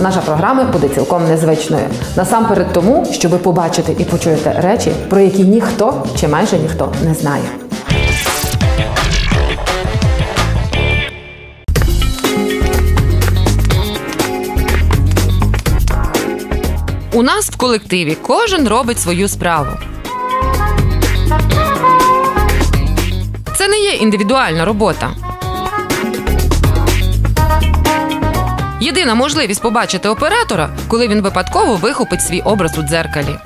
наша програма буде цілком незвичною. Насамперед тому, що ви побачите і почуєте речі, про які ніхто чи майже ніхто не знає. У нас в колективі кожен робить свою справу. Це не є індивідуальна робота. Єдина можливість побачити оператора, коли він випадково вихопить свій образ у дзеркалі.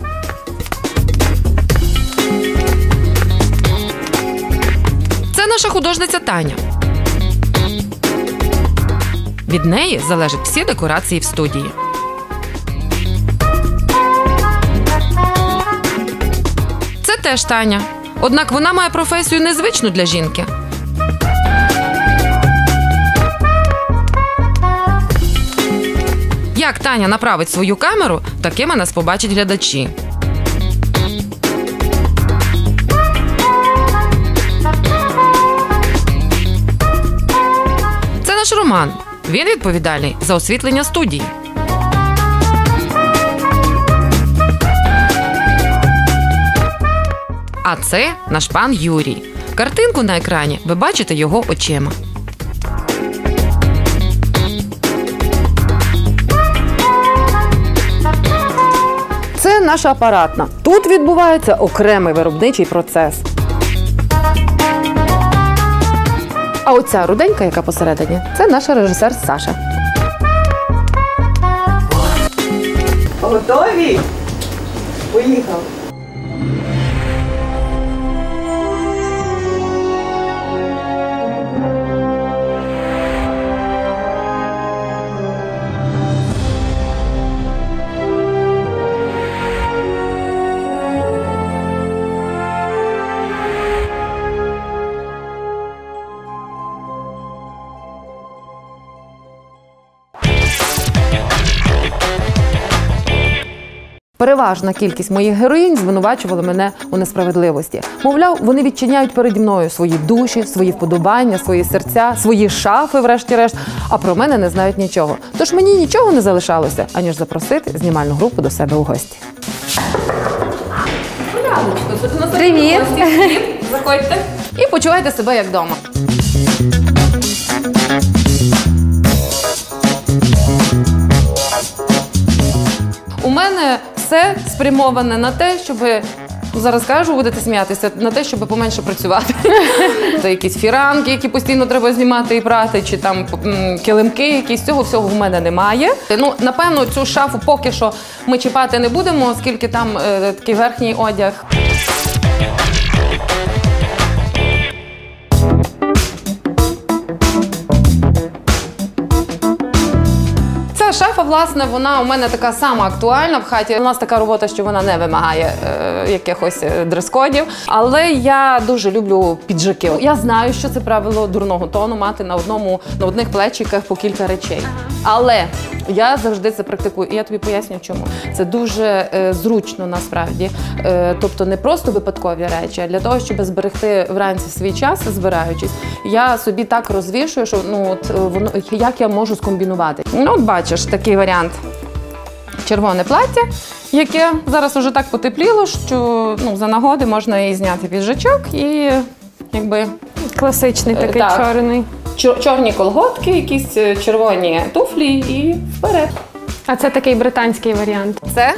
Це наша художниця Таня. Від неї залежать всі декорації в студії. Це теж Таня. Однак вона має професію незвичну для жінки. Таня направить свою камеру, такими нас побачать глядачі. Це наш Роман. Він відповідальний за освітлення студії. А це наш пан Юрій. Картинку на екрані ви бачите його очима. Наша апаратна. Тут відбувається окремий виробничий процес. А оця руденька, яка посередині, це наш режисер Саша. Готові? Поїхав. Переважна кількість моїх героїнь звинувачували мене у несправедливості. Мовляв, вони відчиняють переді мною свої душі, свої вподобання, свої серця, свої шафи, врешті-решт. А про мене не знають нічого. Тож мені нічого не залишалося, аніж запросити знімальну групу до себе у гості. Привіт! Заходьте і почувайте себе як вдома. У мене все спрямоване на те, щоб зараз кажу, будете сміятися, на те, щоб поменше працювати. Це якісь фіранки, які постійно треба знімати і прати, чи там м, килимки, якісь цього всього в мене немає. Ну, напевно, цю шафу поки що ми чіпати не будемо, оскільки там е, такий верхній одяг. Шафа, власне, вона у мене така сама актуальна в хаті. У нас така робота, що вона не вимагає е, якихось е, дрес-кодів. Але я дуже люблю піджаки. Я знаю, що це правило дурного тону мати на одному на одних плечиках по кілька речей. Але я завжди це практикую. І я тобі поясню, чому це дуже е, зручно насправді. Е, тобто не просто випадкові речі, а для того, щоб зберегти вранці свій час, збираючись, я собі так розвішую, що ну от е, воно як я можу скомбінувати. Ну, от бачиш такий варіант. Червоне плаття, яке зараз уже так потепліло, що ну, за нагоди можна і зняти піджачок і якби Класичний такий так. чорний. чор- чорні колготки, якісь е, червоні туфлі і вперед. А це такий британський варіант. Це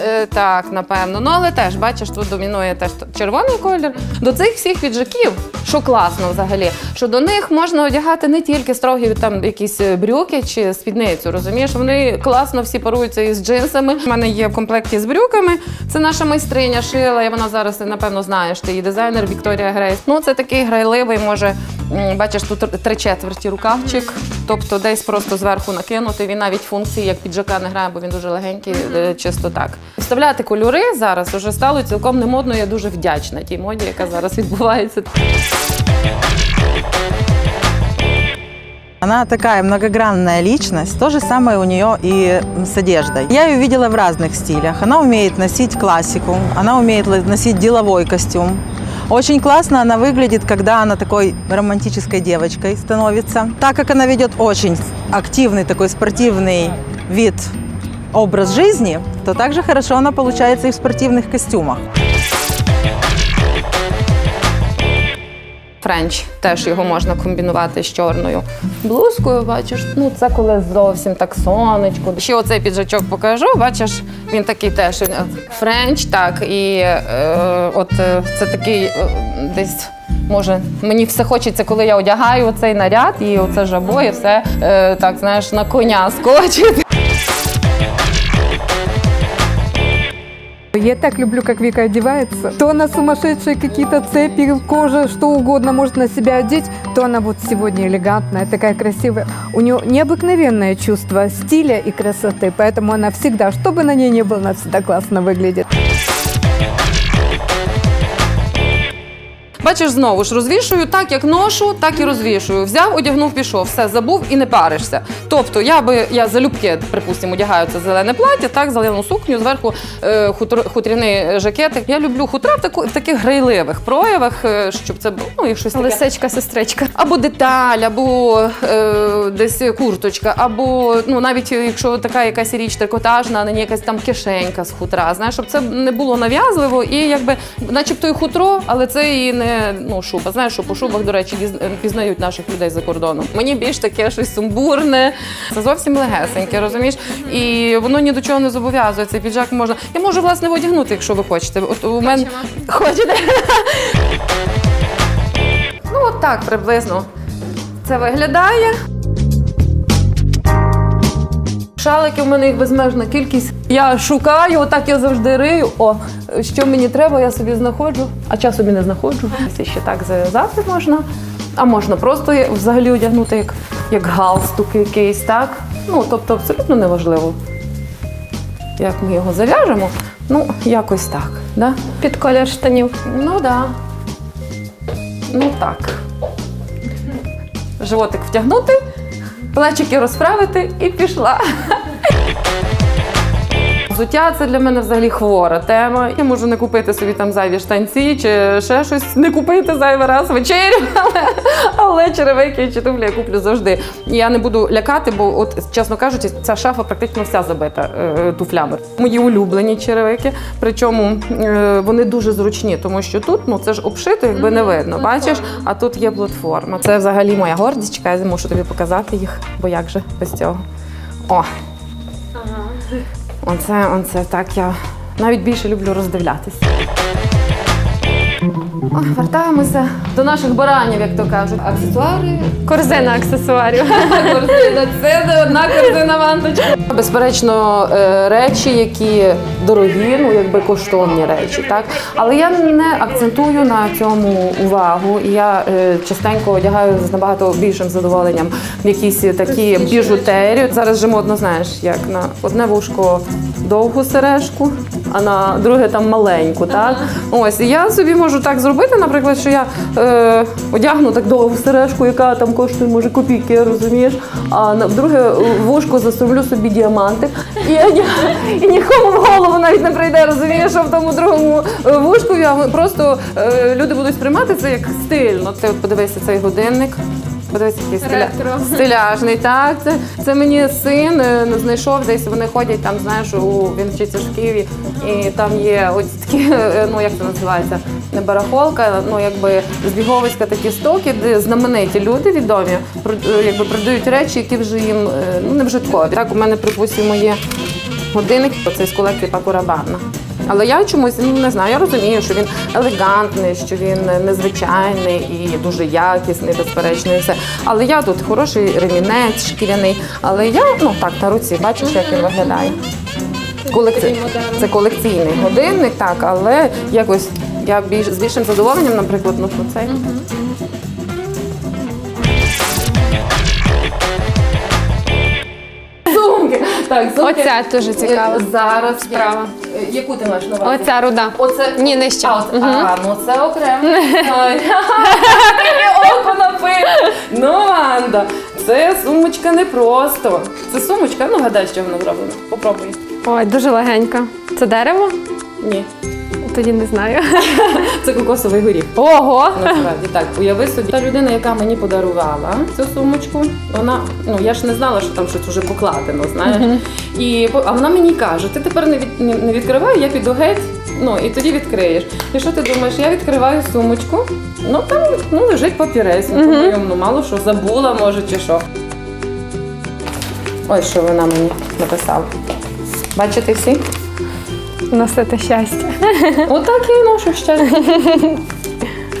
е, так, напевно. Ну але теж бачиш, тут домінує теж червоний колір. До цих всіх піджаків, що класно взагалі, що до них можна одягати не тільки строгі там якісь е, брюки чи спідницю. Розумієш, вони класно всі паруються із джинсами. У мене є в комплекті з брюками. Це наша майстриня шила. І вона зараз напевно знаєш. Ти її дизайнер Вікторія Грейс. Ну це такий грайливий, може. Бачиш, тут три четверті рукавчик, тобто десь просто зверху накинути. Він навіть функції як піджака не грає, бо він дуже легенький, е, чисто так. Вставляти кольори зараз вже стало цілком немодно. Я дуже вдячна тій моді, яка зараз відбувається. Она такая многогранная личность. То же самое у нее и с одеждой. Я ее видела в разных стилях. Она умеет носить классику, она умеет л- носить деловой костюм, Очень классно она выглядит, когда она такой романтической девочкой становится. Так как она ведет очень активный такой спортивный вид, образ жизни, то также хорошо она получается и в спортивных костюмах. Френч теж його можна комбінувати з чорною блузкою. Бачиш, ну це коли зовсім так сонечко. Ще оцей піджачок покажу. Бачиш, він такий теж е, френч, так і е, от е, це такий е, десь. Може, мені все хочеться, коли я одягаю цей наряд і оце жабо, і все е, так знаєш на коня скочить. Я так люблю, как Вика одевается. То она сумасшедшие какие-то цепи, кожа, что угодно может на себя одеть, то она вот сегодня элегантная, такая красивая. У нее необыкновенное чувство стиля и красоты, поэтому она всегда, что бы на ней ни было, она всегда классно выглядит. Бачиш, знову ж розвішую так, як ношу, так і розвішую. Взяв, одягнув, пішов, все забув і не паришся. Тобто, я би я залюбки, припустимо, одягаю це зелене плаття, так, зелену сукню, зверху е, хутр, хутряний жакетик. Я люблю хутра в, таку, в таких грайливих проявах, е, щоб це було ну, і щось таке. Лисичка, сестричка. Або деталь, або е, десь курточка, або ну навіть якщо така якась річ трикотажна, на ній якась там кишенька з хутра. Знаєш, щоб це не було нав'язливо і якби, начебто і хутро, але це і не ну шуба. Знаєш, що по шубах, до речі, пізнають наших людей за кордоном. Мені більш таке щось сумбурне, це зовсім легесеньке, розумієш? І воно ні до чого не зобов'язує. Цей піджак можна. Я можу власне одягнути, якщо ви хочете. От у мене хочете. Ну, от так приблизно це виглядає. Шалики в мене їх безмежна кількість. Я шукаю, отак я завжди рию. О, що мені треба, я собі знаходжу, а час собі не знаходжу. Це ще так зав'язати можна. А можна просто взагалі одягнути як, як галстук якийсь, так? Ну, тобто абсолютно неважливо. Як ми його зав'яжемо, ну, якось так. Да? Під колір штанів. Ну так. Да. Ну так. Животик втягнути, плечики розправити і пішла. Взуття це для мене взагалі хвора тема. Я можу не купити собі там зайві штанці чи ще щось, не купити зайвий раз вечерю, але, але черевики чи туфлі я куплю завжди. Я не буду лякати, бо, от, чесно кажучи, ця шафа практично вся забита е, туфлями. Мої улюблені черевики, причому е, вони дуже зручні, тому що тут ну, це ж обшито, якби не видно. Бачиш, а тут є платформа. Це взагалі моя гордість. Я мушу тобі показати їх, бо як же без цього. О, Оце, оце так я навіть більше люблю роздивлятися. Вертаємося до наших баранів, як то кажуть. Аксесуари. Корзина аксесуарів. Корзина, це не одна корзина ванточка. Безперечно, е, речі, які дорогі, ну якби коштовні речі, так. Але я не акцентую на цьому увагу. І я е, частенько одягаю з набагато більшим задоволенням якісь такі біжутерію. Зараз же модно, знаєш, як на одне вушко довгу сережку, а на друге там маленьку. Так? Ось і я собі можу так зробити, наприклад, що я е, одягну так довгу сережку, яка там коштує, може, копійки, розумієш, а на друге вушко засроблю собі діамантик. І, ні- і нікому в голову навіть не прийде, розумієш, що в тому другому е, вушку я просто е, люди будуть сприймати це як стильно. Ти от подивися цей годинник. Подивись, який стиля... стиляжний. Так, це, це мені син е, знайшов десь. Вони ходять там, знаєш, у він вчиться в Києві, і там є ось такі, е, ну як це називається, не барахолка, ну якби збіговиська такі стоки, де знамениті люди відомі про- е, якби продають речі, які вже їм е, ну не вжиткові. Так, у мене припустимо є годинник, це з колекції Пако Рабана. Але я чомусь ну, не знаю, я розумію, що він елегантний, що він незвичайний і дуже якісний, безперечно, і все. Але я тут хороший ремінець шкіряний. Але я ну так на руці бачиш, як він виглядає. Колекці... Це колекційний годинник, так, але якось я більш з більшим задоволенням, наприклад, ношу цей. Так. Оця дуже цікава. Е, Зараз Справа. Я... Е, Яку ти маєш на увазі? Оця руда. Оце Ні, нижче. А, от- Мгм. а, ну це окремо. Таке око напив. Ну, Анда, це сумочка не просто. Це сумочка, ну гадай, що вона зроблена. Попробуй. Ой, дуже легенька. Це дерево? Ні. Тоді не знаю. Це кокосовий горіх. Ого! Насправді так, уяви собі. Та людина, яка мені подарувала цю сумочку, вона ну я ж не знала, що там щось вже покладено, знаєш. І а вона мені каже: ти тепер не від не- відкривай, я піду геть. Ну і тоді відкриєш. І що ти думаєш? Я відкриваю сумочку, ну там ну лежить папірець. Ну, думаю, ну мало що забула, може, чи що. Ось що вона мені написала. Бачите всі? Носити щастя. Отак я і ношу щастя.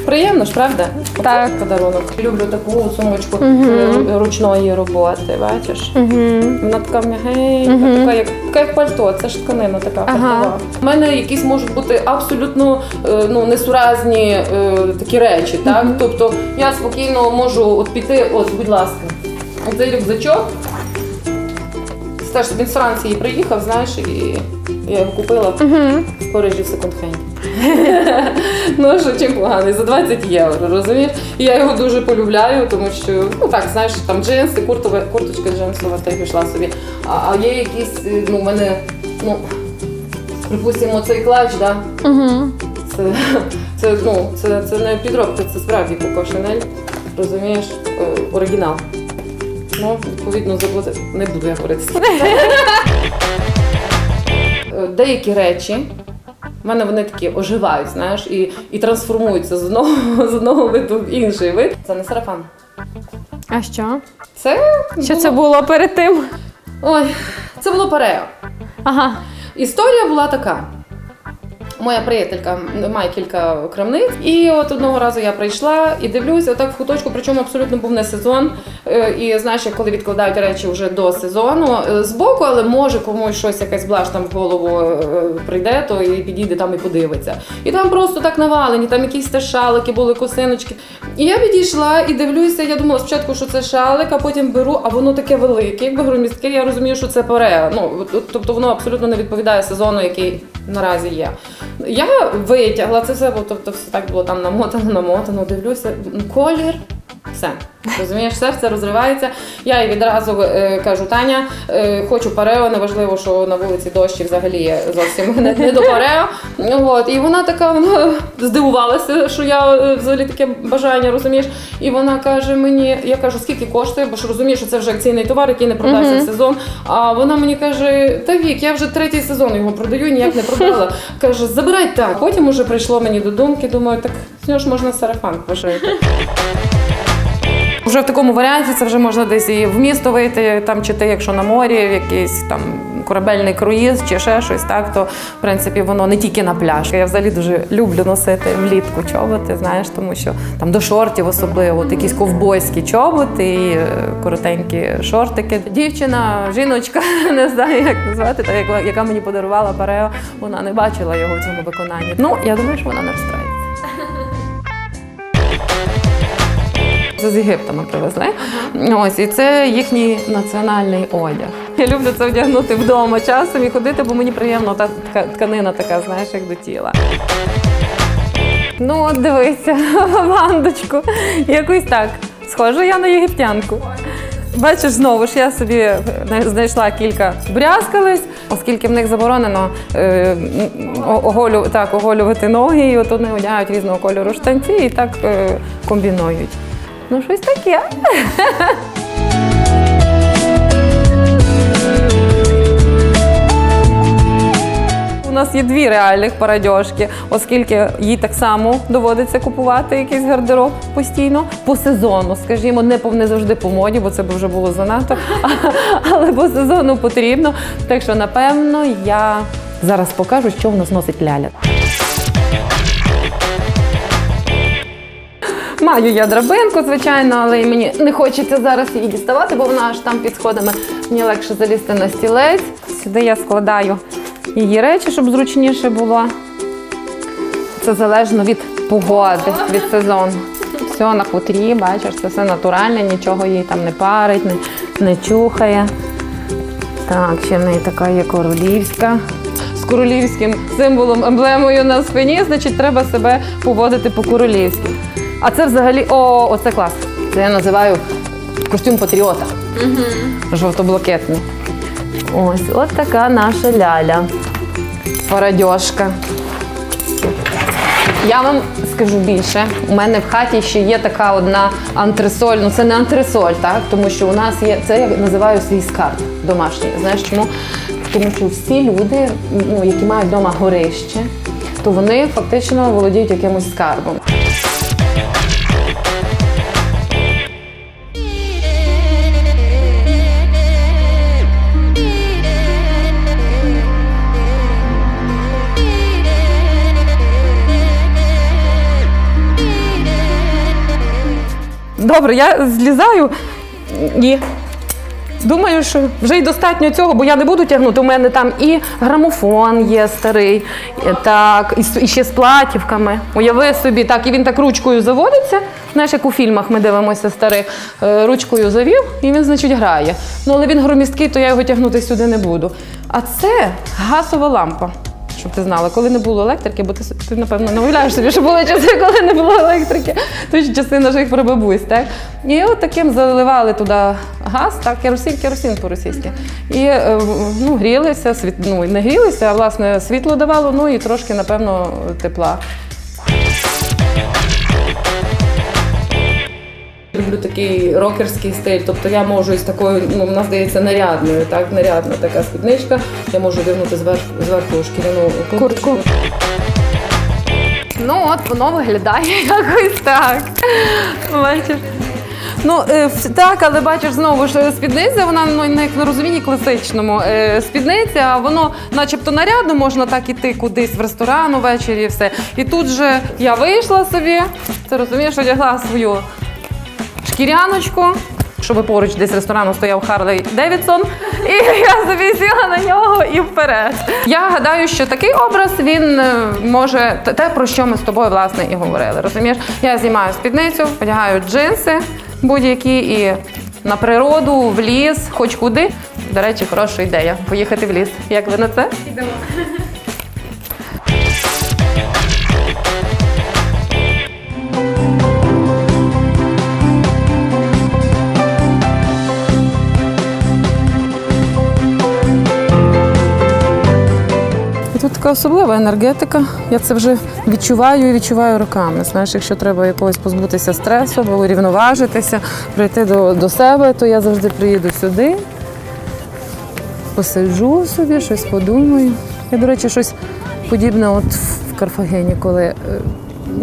Приємно ж, правда? Так. Подарунок. Люблю таку сумочку е, ручної роботи, бачиш? Вона така м'ягенька, така як така як пальто, це ж тканина така Ага. пальтова. У мене якісь можуть бути абсолютно е, ну, несуразні е, такі речі, так? Тобто я спокійно можу от піти, от, будь ласка, оцей рюкзачок. Це теж він з Франції приїхав, знаєш, і я його купила в Парижі в секонд-хенді. ну що чим поганий, за 20 євро, розумієш? І я його дуже полюбляю, тому що, ну так, знаєш, там джинси, куртове, курточка джинсова, та й пішла собі. А, а є якісь, е, ну, в мене, ну, припустимо, цей клач, да? Це, це, ну, це, це не підробка, це справді Коко Шанель, розумієш, е, оригінал. Ну, відповідно, заплатити. Не буду я говорити. Деякі речі. в мене вони такі оживають, знаєш, і, і трансформуються з одного, з одного виду в інший вид. Це не сарафан. А що? Це Що було- це було перед тим? Ой, це було парео. Ага. Історія була така. Моя приятелька має кілька крамниць, і от одного разу я прийшла і дивлюся, отак в куточку, причому абсолютно був не сезон. Е, І знаєш, коли відкладають речі вже до сезону е, збоку, але може комусь щось якась блаш там в голову е, прийде, то і підійде там і подивиться. І там просто так навалені, там якісь теж шалики були, косиночки. І я підійшла і дивлюся. Я думала спочатку, що це шалик, а потім беру, а воно таке велике, якби громістке. Я розумію, що це парео. Ну тобто воно абсолютно не відповідає сезону, який наразі є. Я витягла це все, бо тобто все так було там намотано, намотано, дивлюся, колір. Все, розумієш, серце розривається. Я їй відразу е, кажу, Таня, е, хочу парео, неважливо, що на вулиці дощ і взагалі зовсім не, не до парео. От. І вона така вона здивувалася, що я е, взагалі таке бажання, розумієш. І вона каже мені, я кажу, скільки коштує, бо ж розумієш, що це вже акційний товар, який не продався в сезон. А вона мені каже: Та вік, я вже третій сезон його продаю, ніяк не продала. Каже, забирай так. Потім уже прийшло мені до думки, думаю, так з нього ж можна сарафан пошити. Вже в такому варіанті це вже можна десь і в місто вийти, там чи ти, якщо на морі, в якийсь там корабельний круїз чи ще щось, так то в принципі воно не тільки на пляж. Я взагалі дуже люблю носити влітку чоботи, знаєш, тому що там до шортів особливо, от якісь ковбойські чоботи і е, коротенькі шортики. Дівчина, жіночка, не знаю, як назвати, та яка, мені подарувала парео, вона не бачила його в цьому виконанні. Ну, я думаю, що вона не розстроїться. Це з Єгипту ми привезли. Ось, і це їхній національний одяг. Я люблю це вдягнути вдома часом і ходити, бо мені приємно та тканина така, знаєш, як до тіла. Ну, от дивися, вандочку. Якось так. Схожа я на єгиптянку. Бачиш, знову ж я собі е, знайшла кілька брязкалиць, оскільки в них заборонено е, оголю, так, оголювати ноги, і от вони одягають різного кольору штанці і так е, комбінують. Ну, щось таке. У нас є дві реальних парадьошки, оскільки їй так само доводиться купувати якийсь гардероб постійно по сезону, скажімо, не по- не завжди по моді, бо це б вже було занадто, але по сезону потрібно. Так що, напевно, я зараз покажу, що в нас носить ляля. Маю я драбинку, звичайно, але мені не хочеться зараз її діставати, бо вона аж там під сходами. Мені легше залізти на стілець. Сюди я складаю її речі, щоб зручніше було. Це залежно від погоди, від сезону. Все на хутрі, бачиш, це все натуральне, нічого їй там не парить, не, не чухає. Так, ще в неї така є королівська. З королівським символом, емблемою на спині, значить, треба себе поводити по-королівськи. А це взагалі, о, оце клас. Це я називаю костюм патріота. Жовто-блакитний. Ось, от така наша ляля. Парадьошка. Я вам скажу більше. У мене в хаті ще є така одна антресоль. Ну це не антресоль, так тому що у нас є це я називаю свій скарб домашній. Знаєш чому? Тому що всі люди, ну які мають вдома горище, то вони фактично володіють якимось скарбом. Добре, я злізаю і думаю, що вже й достатньо цього, бо я не буду тягнути. У мене там і грамофон є старий, так, і, ще з платівками. Уяви собі, так, і він так ручкою заводиться. Знаєш, як у фільмах ми дивимося старих, е, ручкою завів, і він, значить, грає. Ну, але він громісткий, то я його тягнути сюди не буду. А це газова лампа. Щоб ти знала, коли не було електрики, бо ти, ти напевно не уявляєш собі, що були часи, коли не було електрики, то ж часи наших прабабусь, так? І от таким заливали туди газ, так, керосин, керосин по-російськи. І е, ну, грілися, світ, ну, не грілися, а власне світло давало, ну і трошки, напевно, тепла. Люблю такий рокерський стиль, тобто я можу із такою, ну вона здається нарядною, так, нарядна така спідничка. Я можу вдягнути зверху, зверху шкіряну куртку. Ну от воно виглядає якось так. Бачиш? Ну е, так, але бачиш знову ж е, спідниця, вона ну як на розумінні класичному. Е, спідниця, а воно, начебто, нарядно можна так іти кудись в ресторан увечері і все. І тут же я вийшла собі, ти розумієш, одягла свою шкіряночку. Щоб поруч десь ресторану стояв Харлей Девідсон, і я собі сіла на нього і вперед. Я гадаю, що такий образ він е, може те- про що ми з тобою власне і говорили. Розумієш, я знімаю спідницю, одягаю джинси будь-які і на природу, в ліс, хоч куди. До речі, хороша ідея поїхати в ліс. Як ви на це? І така особлива енергетика. Я це вже відчуваю і відчуваю роками. Знаєш, якщо треба якогось позбутися стресу або урівноважитися, прийти до, до себе, то я завжди приїду сюди, посиджу собі, щось подумаю. Я, до речі, щось подібне от в Карфагені, коли е,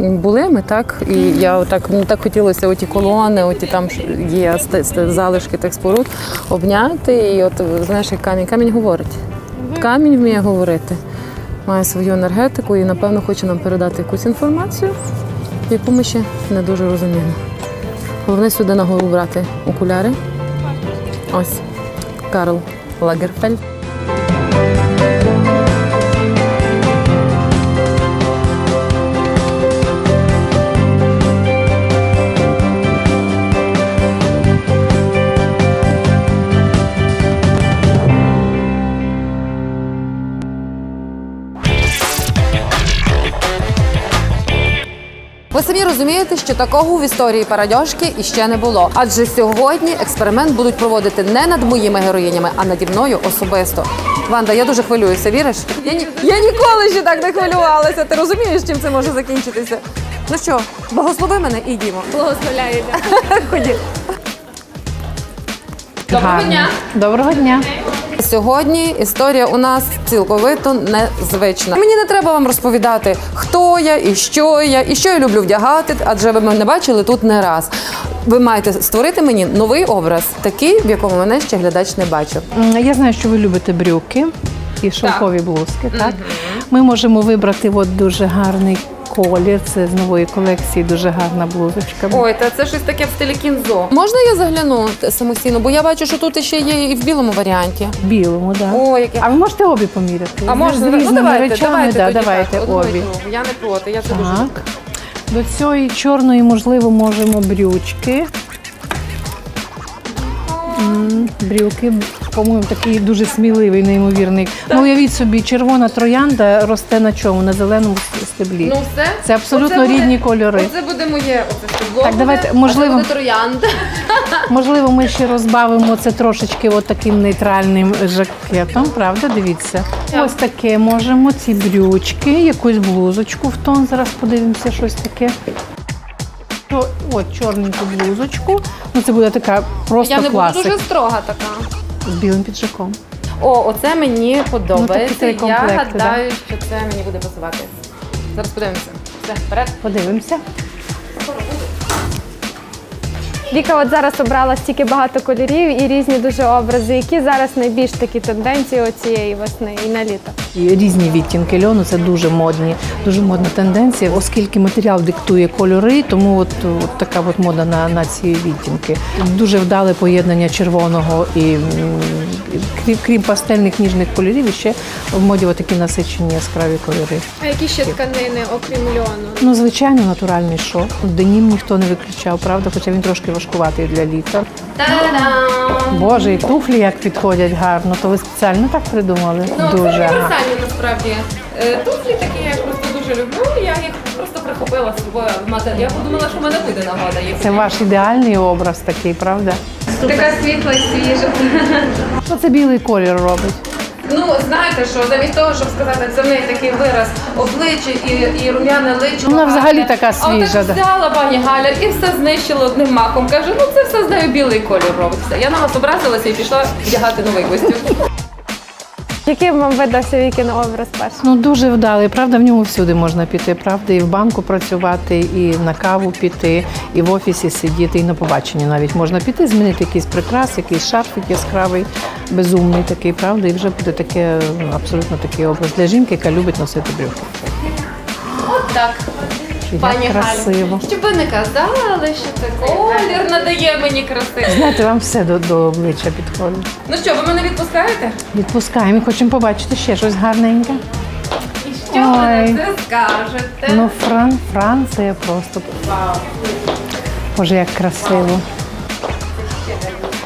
були ми, так, і я отак, мені так хотілося оті колони, оті там є залишки тих споруд, обняти. І от знаєш, як камінь, камінь говорить. Камінь вміє говорити, має свою енергетику і, напевно, хоче нам передати якусь інформацію, яку ми ще не дуже розуміємо. Головне сюди нагору брати окуляри. Ось Карл Лагерфельд. Що такого в історії парадьошки іще не було. Адже сьогодні експеримент будуть проводити не над моїми героїнями, а наді мною особисто. Ванда, я дуже хвилююся, віриш? Я, ні, я ніколи ще так не хвилювалася. Ти розумієш, чим це може закінчитися? Ну що, благослови мене і йдімо. Благословляю. Ходім. Доброго дня. Доброго дня. Сьогодні історія у нас цілковито незвична. Мені не треба вам розповідати, хто я і що я, і що я люблю вдягати, адже ви мене бачили тут не раз. Ви маєте створити мені новий образ, такий, в якому мене ще глядач не бачив. Я знаю, що ви любите брюки і шовкові блузки. Так ми можемо вибрати от дуже гарний колір. Це з нової колекції дуже гарна блузочка. Ой, та це щось таке в стилі кінзо. Можна я загляну самостійно? Бо я бачу, що тут ще є і в білому варіанті. В білому, так. О, яке. А ви можете обі поміряти? А З можна ну, давайте, речами, давайте, да, тоді давайте так, обі. другу. Я не проти, я це дуже люблю. Так. До цієї чорної, можливо, можемо брючки. Брюки. По-моєму, такий дуже сміливий, неймовірний. Ну, уявіть собі, червона троянда росте на чому? На зеленому стеблі. Ну все. Це абсолютно Оце буде- рідні кольори. Оце буде моє оце стебло. Так, буде, давайте, а можливо- буде троянда. Можливо, ми ще розбавимо це трошечки от таким нейтральним жакетом, правда? Дивіться. Ось таке можемо, ці брючки, якусь блузочку в тон. Зараз подивимося, щось таке. О, От чорненьку блузочку. Ну, це буде така просто Я не буду дуже строга така. З білим піджаком. О, оце мені подобається. три Я комплекти, гадаю, що це мені буде пасувати. Зараз подивимося. Все, вперед. Подивимося. Віка от зараз обрала стільки багато кольорів і різні дуже образи. Які зараз найбільш такі тенденції оцієї весни і на літо? І різні відтінки льону це дуже модні, дуже модна тенденція, оскільки матеріал диктує кольори, тому от, от така от мода на, на ці відтінки. Дуже вдале поєднання червоного і крім, крім пастельних ніжних кольорів, ще в моді от такі насичені яскраві кольори. А які ще тканини, окрім льону? Ну, звичайно, натуральний шов. Денім ніхто не виключав, правда, хоча він трошки важкуватий для літа. Та-дам! Боже, і туфлі як підходять гарно, то ви спеціально так придумали? Ну, дуже це гарно. універсальні насправді. Е, Туфлі такі я просто дуже люблю. Я їх просто прихопила з собою в. Я подумала, що в мене буде нагода їх. Це ваш ідеальний образ такий, правда? Така світла і свіжа. Що це білий колір робить? Ну, знаєте що, замість того, щоб сказати, це в неї такий вираз обличчя і, і рум'яне личо. Вона взагалі така свіжа, А да. так взяла пані Галя і все знищила одним маком. Каже, ну це все з нею білий колір робить. Все. Я на вас образилася і пішла вдягати новий костюм. Яким вам видався Вікін образ перший? Ну дуже вдалий. Правда, в ньому всюди можна піти. Правда, і в банку працювати, і на каву піти, і в офісі сидіти, і на побачення навіть можна піти, змінити якийсь прикрас, якийсь шарфик яскравий, безумний такий, правда, і вже буде таке абсолютно такий образ для жінки, яка любить носити брюки. От так. Як Пані красиво. Галю, щоб ви не казали, але що це колір надає мені краси. Знаєте, вам все до, до обличчя підходить. Ну що, ви мене відпускаєте? Відпускаємо, хочемо побачити ще щось гарненьке. І що ви на це скажете? Ну, Фран, Франція просто. Боже, як красиво.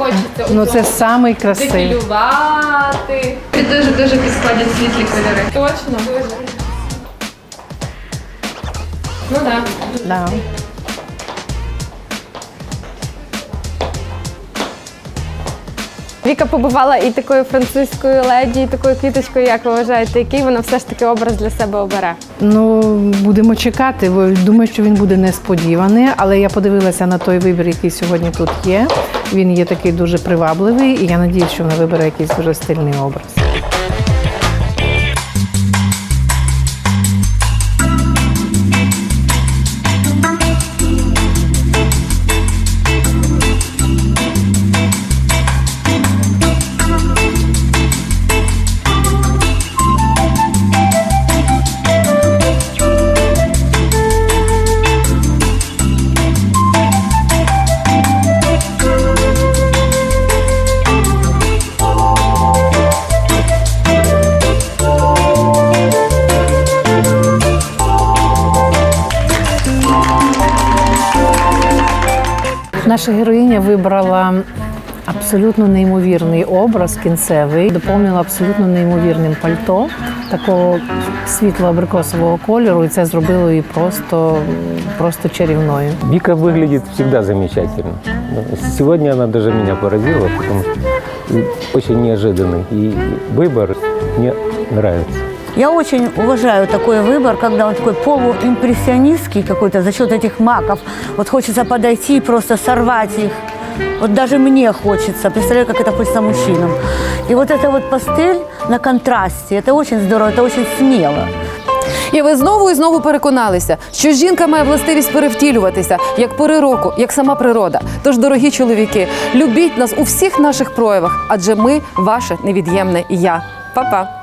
Хочеться Ну це самий красивий. дефілювати. Дуже дуже підходять світлі кольори. Точно. Дуже. Ну так. Да. Віка побувала і такою французькою леді, і такою квіточкою, як ви вважаєте, який вона все ж таки образ для себе обере? Ну, будемо чекати, думаю, що він буде несподіваний, але я подивилася на той вибір, який сьогодні тут є. Він є такий дуже привабливий, і я надію, що вона вибере якийсь дуже стильний образ. Наша героїня вибрала абсолютно неймовірний образ кінцевий, доповнила абсолютно неймовірним пальто такого світло-абрикосового кольору, і це зробило її просто, просто чарівною. Вика выглядит всегда замечательно. Сегодня она даже меня поразила, потому что очень неожиданный. И выбор мне нравится. Я очень уважаю такой выбор, когда он такой полуимпрессионистский какой-то за счет этих маков. Вот хочется подойти и просто сорвать их. Вот даже мне хочется. Представляю, как это хочется мужчинам. И вот эта вот пастель на контрасте, это очень здорово, это очень смело. І ви знову і знову переконалися, що жінка має властивість перевтілюватися як пори року, як сама природа. Тож, дорогі чоловіки, любіть нас у всіх наших проявах, адже ми ваше невід'ємне я. Па-па!